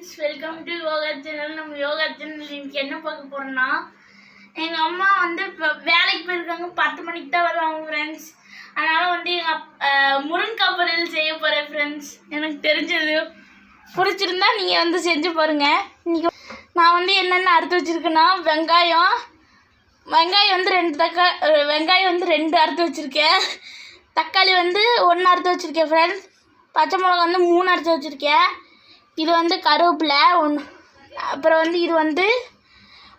Friends welcome to yoga channel. நம்ம yoga channel இன்னைக்கு என்ன பார்க்க போகிறோம்னா எங்கள் அம்மா வந்து இப்போ வேலைக்கு போயிருக்காங்க. பத்து மணிக்கு தான் வருவாங்க ஃப்ரெண்ட்ஸ் அதனால் வந்து எங்கள் முருங்கக்காய் பொரியல் செய்ய போகிறேன் ஃப்ரெண்ட்ஸ் எனக்கு தெரிஞ்சது. பிடிச்சிருந்தா நீங்கள் வந்து செஞ்சு பாருங்கள் இன்றைக்கி நான் வந்து என்னென்ன அறுத்து வச்சுருக்கேன்னா வெங்காயம். வெங்காயம் வந்து ரெண்டு தக்காளி வெங்காயம் வந்து ரெண்டு அறுத்து வச்சுருக்கேன். தக்காளி வந்து ஒன்று அறுத்து வச்சுருக்கேன் ஃப்ரெண்ட்ஸ் பச்சை மிளகா வந்து மூணு அறுத்து வச்சுருக்கேன். இது வந்து கருவேப்பிலை ஒன்று அப்புறம் வந்து இது வந்து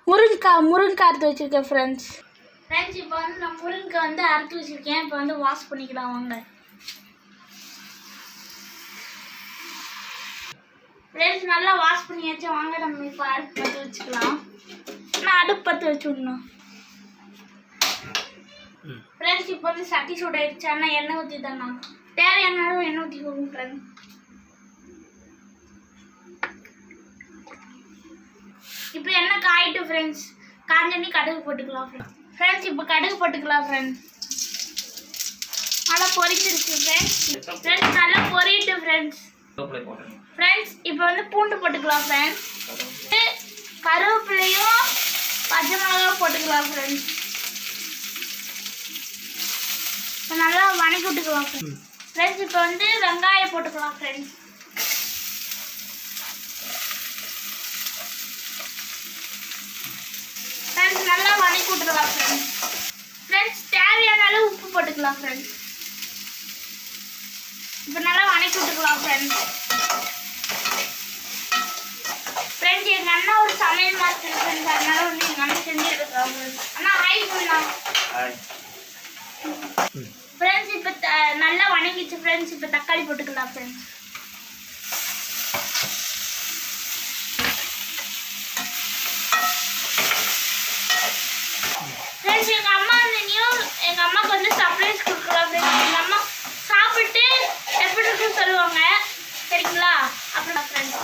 முருங்கைக்காய் முருங்கைக்காய் அறுத்து வச்சுருக்கேன் ஃப்ரெண்ட்ஸ் ஃப்ரெண்ட்ஸ் இப்போ வந்து நான் முருங்கைக்காய் வந்து அறுத்து வச்சுருக்கேன். இப்போ வந்து வாஷ் பண்ணிக்கலாம் வாங்க. ஃப்ரெண்ட்ஸ் நல்லா வாஷ் பண்ணியாச்சு. வாங்க நம்ம இப்போ அடுப்பு பற்ற வச்சுக்கலாம். நான் அடுப்பு பற்ற வச்சுடணும். ஃப்ரெண்ட்ஸ் இப்போ வந்து சட்டி சூடாயிடுச்சு. ஆனால் எண்ணெய் ஊற்றி தானா தேவையான அளவு எண்ணெய் ஊற்றிக்கோங்க ஃப்ரெண்ட்ஸ் இப்போ என்ன காயிட்டு ஃப்ரெண்ட்ஸ் காஞ்சனி கடுகு போட்டுக்கலாம் ஃப்ரெண்ட்ஸ் ஃப்ரெண்ட்ஸ் இப்போ கடுகு போட்டுக்கலாம் ஃப்ரெண்ட்ஸ் நல்லா பொரிச்சிருச்சு ஃப்ரெண்ட்ஸ் ஃப்ரெண்ட்ஸ் நல்லா பொரியிட்டு ஃப்ரெண்ட்ஸ் ஃப்ரெண்ட்ஸ் இப்போ வந்து பூண்டு போட்டுக்கலாம் ஃப்ரெண்ட்ஸ் கருவேப்பிலையும் பச்சை மிளகாவும் போட்டுக்கலாம் ஃப்ரெண்ட்ஸ் நல்லா வணக்கி விட்டுக்கலாம் ஃப்ரெண்ட்ஸ் ஃப்ரெண்ட்ஸ் இப்போ வந்து வெங்காயம் போட்டுக்கலாம் ஃப்ரெண்ட்ஸ் ஃப்ரெண்ட்ஸ் நல்லா வணக்கி விட்டுக்கலாம் ஃப்ரெண்ட்ஸ் ஃப்ரெண்ட்ஸ் தேவையான அளவு உப்பு போட்டுக்கலாம் ஃப்ரெண்ட்ஸ் இப்போ நல்லா வணக்கி விட்டுக்கலாம் ஃப்ரெண்ட்ஸ் ஃப்ரெண்ட்ஸ் எங்கள் அண்ணா ஒரு சமையல் மாஸ்டர் ஃப்ரெண்ட்ஸ் அதனால வந்து எங்கள் அண்ணன் ஃப்ரெண்ட்ஸ் அண்ணா ஹாய் சொல்லலாம் ஃப்ரெண்ட்ஸ் இப்போ நல்லா வணங்கிச்சு ஃப்ரெண்ட்ஸ் இப்போ தக்காளி போட்டுக்கலாம் ஃப்ரெண்ட்ஸ் எங்கள் அம்மா வந்து நியூ எங்கள் அம்மாவுக்கு வந்து சர்ப்ரைஸ் கொடுக்கலாம் ஃப்ரெண்ட்ஸ் எங்கள் அம்மா சாப்பிட்டு எப்படி இருக்குன்னு சொல்லுவாங்க சரிங்களா அப்புறம் ஃப்ரெண்ட்ஸ்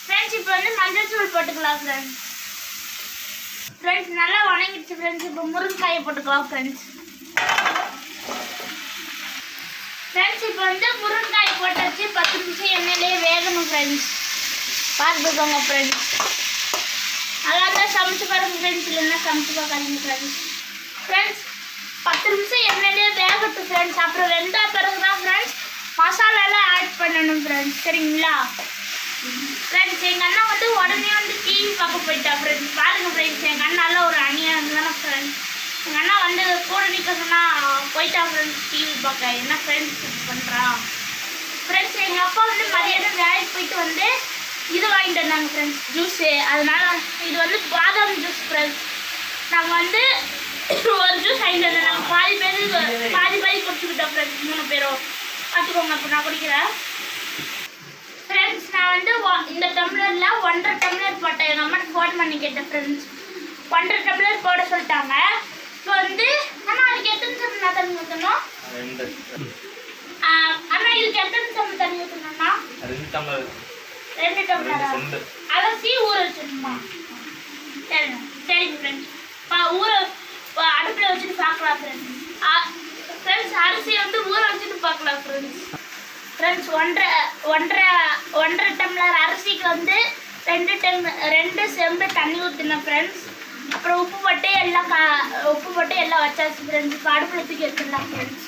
ஃப்ரெண்ட்ஸ் இப்போ வந்து மஞ்சள் தூள் போட்டுக்கலாம் ஃப்ரெண்ட்ஸ் ஃப்ரெண்ட்ஸ் நல்லா வணங்கிடுச்சு ஃப்ரெண்ட்ஸ் இப்போ முருங்கைக்காயை போட்டுக்கலாம் ஃப்ரெண்ட்ஸ் ஃப்ரெண்ட்ஸ் இப்போ வந்து முருங்கைக்காய் போட்டாச்சு. பத்து நிமிஷம் எண்ணெயிலே வேகணும் ஃப்ரெண்ட்ஸ் பார்த்துக்கோங்க ஃப்ரெண்ட்ஸ் நல்லா தான் சமைச்சு பாருங்க ஃப்ரெண்ட்ஸ் இல்லைன்னா சமைச்சு பார்க்காதீங்க ஃப்ரெண்ட்ஸ் ஃப்ரெண்ட்ஸ் பத்து நிமிஷம் எண்ணெயிலே வேகட்டும் ஃப்ரெண்ட்ஸ் அப்புறம் வெந்த பிறகு தான் ஃப்ரெண்ட்ஸ் மசாலா பண்ணணும் ஃப்ரெண்ட்ஸ் சரிங்களா? ஃப்ரெண்ட்ஸ் எங்கள் அண்ணா வந்து உடனே வந்து டிவி பார்க்க போயிட்டா ஃப்ரெண்ட்ஸ் பாருங்கள் ஃப்ரெண்ட்ஸ் எங்கள் அண்ணால ஒரு அணியாக இருந்தானே ஃப்ரெண்ட்ஸ் எங்கள் அண்ணா வந்து கூட நிற்க சொன்னால் போயிட்டா ஃப்ரெண்ட்ஸ் டிவி பார்க்க. என்ன ஃப்ரெண்ட்ஸ் பண்ணுறா ஃப்ரெண்ட்ஸ் எங்கள் அப்பா வந்து மதியானம் வேலைக்கு போயிட்டு வந்து இது வாங்கிட்டு வந்தாங்க ஃப்ரெண்ட்ஸ் ஜூஸு அதனால் இது வந்து பாதாம் ஜூஸ் ஃப்ரெண்ட்ஸ் நாங்கள் வந்து ஒரு ஜூஸ் வாங்கிட்டு வந்தோம். நாங்கள் பாதி பேர் பாதி பாதி குடிச்சுக்கிட்டோம் ஃப்ரெண்ட்ஸ் மூணு பேரும். பார்த்துக்கோங்க இப்போ நான் குடிக்கிறேன். ஃப்ரெண்ட்ஸ் நான் வந்து இந்த டம்ளரில் ஒன்றரை டம்ளர் போட்டேன். எங்கள் அம்மாட்ட ஃபோன் பண்ணி கேட்டேன் ஃப்ரெண்ட்ஸ் ஒன்றரை டம்ளர் போட சொல்லிட்டாங்க. இப்போ வந்து அண்ணா அதுக்கு எத்தனை சம்பளம் தண்ணி ஊற்றணும் அண்ணா இதுக்கு எத்தனை சம்பளம் தண்ணி ஊற்றணும்னா ரெண்டு டம்ளர். ரெண்டு டம்ளரா. அலசி ஊற வச்சிடணுமா சரிங்க சரிங்க ஃப்ரெண்ட்ஸ் ஊற அடுப்பில் வச்சுட்டு பார்க்கலாம் ஃப்ரெண்ட்ஸ் ஃப்ரெண்ட்ஸ் அரிசி வந்து ஊற ஃப்ரெண்ட்ஸ் ஃப்ரெண்ட்ஸ் ஒன்றரை ஒன்றரை ஒன்றரை டம்ளர் அரிசிக்கு வந்து ரெண்டு டம் ரெண்டு செம்பு தண்ணி ஊற்றினேன் ஃப்ரெண்ட்ஸ் அப்புறம் உப்பு போட்டு எல்லாம் கா உப்பு போட்டு எல்லாம் வச்சாச்சு ஃப்ரெண்ட்ஸ் இப்போ அடுப்பில் தூக்கி எடுத்துடலாம் ஃப்ரெண்ட்ஸ்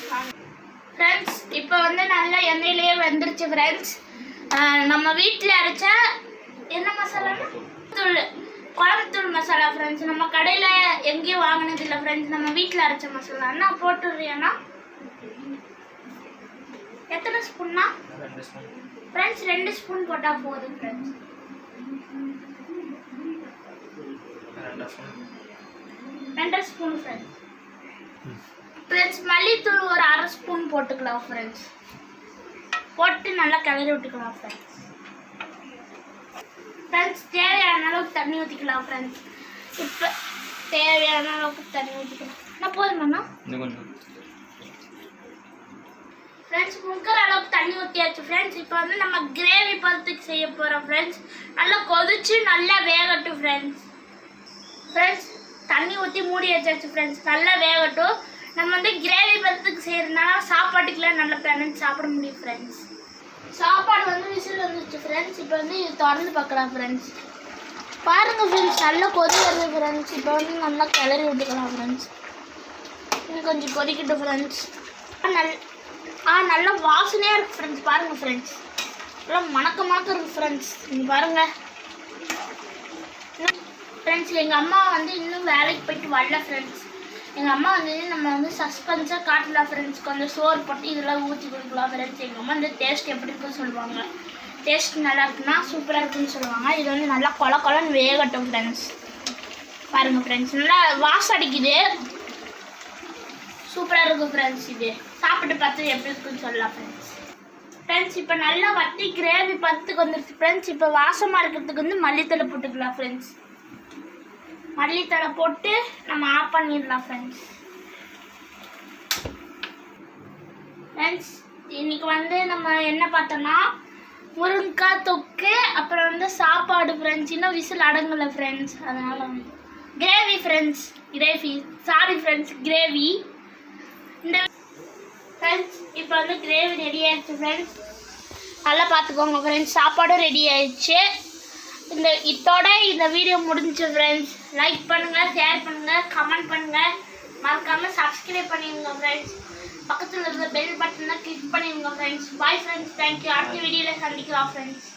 ஃப்ரெண்ட்ஸ் இப்போ வந்து நல்லா எண்ணெயிலேயே வந்துருச்சு ஃப்ரெண்ட்ஸ் நம்ம வீட்டில் அரைச்ச என்ன மசாலானா தூள் குழம்புத்தூள் மசாலா ஃப்ரெண்ட்ஸ் நம்ம கடையில் எங்கேயும் வாங்கினது இல்லை ஃப்ரெண்ட்ஸ் நம்ம வீட்டில் அரைச்ச மசாலா. அண்ணா போட்டுடுறியாண்ணா? எத்தனை ஸ்பூன்னா? ரெண்டு ஸ்பூன் ஃப்ரெண்ட்ஸ் ரெண்டு ஸ்பூன் போட்டால் போதும் ஃப்ரெண்ட்ஸ் ரெண்டு ஸ்பூன் ரெண்டரை ஸ்பூன் ஃப்ரெண்ட்ஸ் ஃப்ரெண்ட்ஸ் மல்லித்தூள் ஒரு அரை ஸ்பூன் போட்டுக்கலாம் ஃப்ரெண்ட்ஸ் போட்டு நல்லா கிளறி விட்டுக்கலாம் ஃப்ரெண்ட்ஸ் ஃப்ரெண்ட்ஸ் தேவையான அளவுக்கு தண்ணி ஊற்றிக்கலாம் ஃப்ரெண்ட்ஸ் இப்போ தேவையான அளவுக்கு தண்ணி ஊற்றிக்கலாம் நான் போதுமாண்ணா? கொஞ்சம். ஃப்ரெண்ட்ஸ் முக்கிற அளவுக்கு தண்ணி ஊற்றியாச்சு ஃப்ரெண்ட்ஸ் இப்போ வந்து நம்ம கிரேவி பதத்துக்கு செய்ய போகிறோம் ஃப்ரெண்ட்ஸ் நல்லா கொதிச்சு நல்லா வேகட்டும் ஃப்ரெண்ட்ஸ் ஃப்ரெண்ட்ஸ் தண்ணி ஊற்றி மூடி வச்சாச்சு ஃப்ரெண்ட்ஸ் நல்லா வேகட்டும். நம்ம வந்து கிரேவி பதத்துக்கு செய்யறதுனால சாப்பாட்டுக்குலாம் நல்லா பிளான் சாப்பிட முடியும் ஃப்ரெண்ட்ஸ் சாப்பாடு வந்து விசில் வந்துச்சு ஃப்ரெண்ட்ஸ் இப்போ வந்து இது திறந்து பார்க்கலாம் ஃப்ரெண்ட்ஸ் பாருங்கள் ஃப்ரெண்ட்ஸ் நல்லா கொதி வருது ஃப்ரெண்ட்ஸ் இப்போ வந்து நல்லா கிளறி விட்டுக்கலாம் ஃப்ரெண்ட்ஸ் இன்னும் கொஞ்சம் கொதிக்கட்டும் ஃப்ரெண்ட்ஸ் நல் ஆ நல்ல வாசனையாக இருக்குது ஃப்ரெண்ட்ஸ் பாருங்கள் ஃப்ரெண்ட்ஸ் நல்லா மணக்க மணக்க இருக்குது ஃப்ரெண்ட்ஸ் நீங்கள் பாருங்கள் ஃப்ரெண்ட்ஸ் எங்கள் அம்மா வந்து இன்னும் வேலைக்கு போயிட்டு வரல ஃப்ரெண்ட்ஸ் எங்கள் அம்மா வந்து நம்ம வந்து சஸ்பென்ஸாக காட்டலாம் ஃப்ரெண்ட்ஸ் கொஞ்சம் சோறு போட்டு இதெல்லாம் ஊற்றி கொடுக்கலாம் ஃப்ரெண்ட்ஸ் எங்கள் அம்மா வந்து டேஸ்ட் எப்படி இருக்குன்னு சொல்லுவாங்க. டேஸ்ட் நல்லா இருக்குன்னா சூப்பராக இருக்குன்னு சொல்லுவாங்க. இது வந்து நல்லா கொல கொலன்னு வேகட்டும் ஃப்ரெண்ட்ஸ் பாருங்கள் ஃப்ரெண்ட்ஸ் நல்லா வாசம் அடிக்குது. சூப்பராக இருக்கும் ஃப்ரெண்ட்ஸ் இது. சாப்பிட்டு பார்த்து எப்படி இருக்குன்னு சொல்லலாம் ஃப்ரெண்ட்ஸ் ஃப்ரெண்ட்ஸ் இப்போ நல்லா வத்தி கிரேவி பத்துக்கு வந்துருச்சு ஃப்ரெண்ட்ஸ் இப்போ வாசமாக இருக்கிறதுக்கு வந்து மல்லித்தலை போட்டுக்கலாம் ஃப்ரெண்ட்ஸ் மல்லித்தலை போட்டு நம்ம ஆஃப் பண்ணிடலாம் ஃப்ரெண்ட்ஸ் ஃப்ரெண்ட்ஸ் இன்னைக்கு வந்து நம்ம என்ன பார்த்தோம்னா முருங்கைக்காய் தொக்கு அப்புறம் வந்து சாப்பாடு ஃப்ரெண்ட்ஸ் இன்னும் விசில் அடங்கலை ஃப்ரெண்ட்ஸ் அதனால் வந்து gravy friends gravy sorry friends gravy இந்த ஃப்ரெண்ட்ஸ் இப்போ வந்து கிரேவி ரெடி ஆயிடுச்சு ஃப்ரெண்ட்ஸ் நல்லா பார்த்துக்கோங்க ஃப்ரெண்ட்ஸ் சாப்பாடும் ரெடி ஆயிடுச்சு. இந்த இதோட இந்த வீடியோ முடிஞ்சு ஃப்ரெண்ட்ஸ் லைக் பண்ணுங்கள் ஷேர் பண்ணுங்கள் கமெண்ட் பண்ணுங்கள் மறக்காமல் சப்ஸ்கிரைப் பண்ணிடுங்க ஃப்ரெண்ட்ஸ் பக்கத்தில் இருக்க பெல் பட்டனை கிளிக் பண்ணிடுங்க ஃப்ரெண்ட்ஸ் பாய் ஃப்ரெண்ட்ஸ் தேங்க்யூ அடுத்த வீடியோவில் சந்திக்கலாம் ஃப்ரெண்ட்ஸ்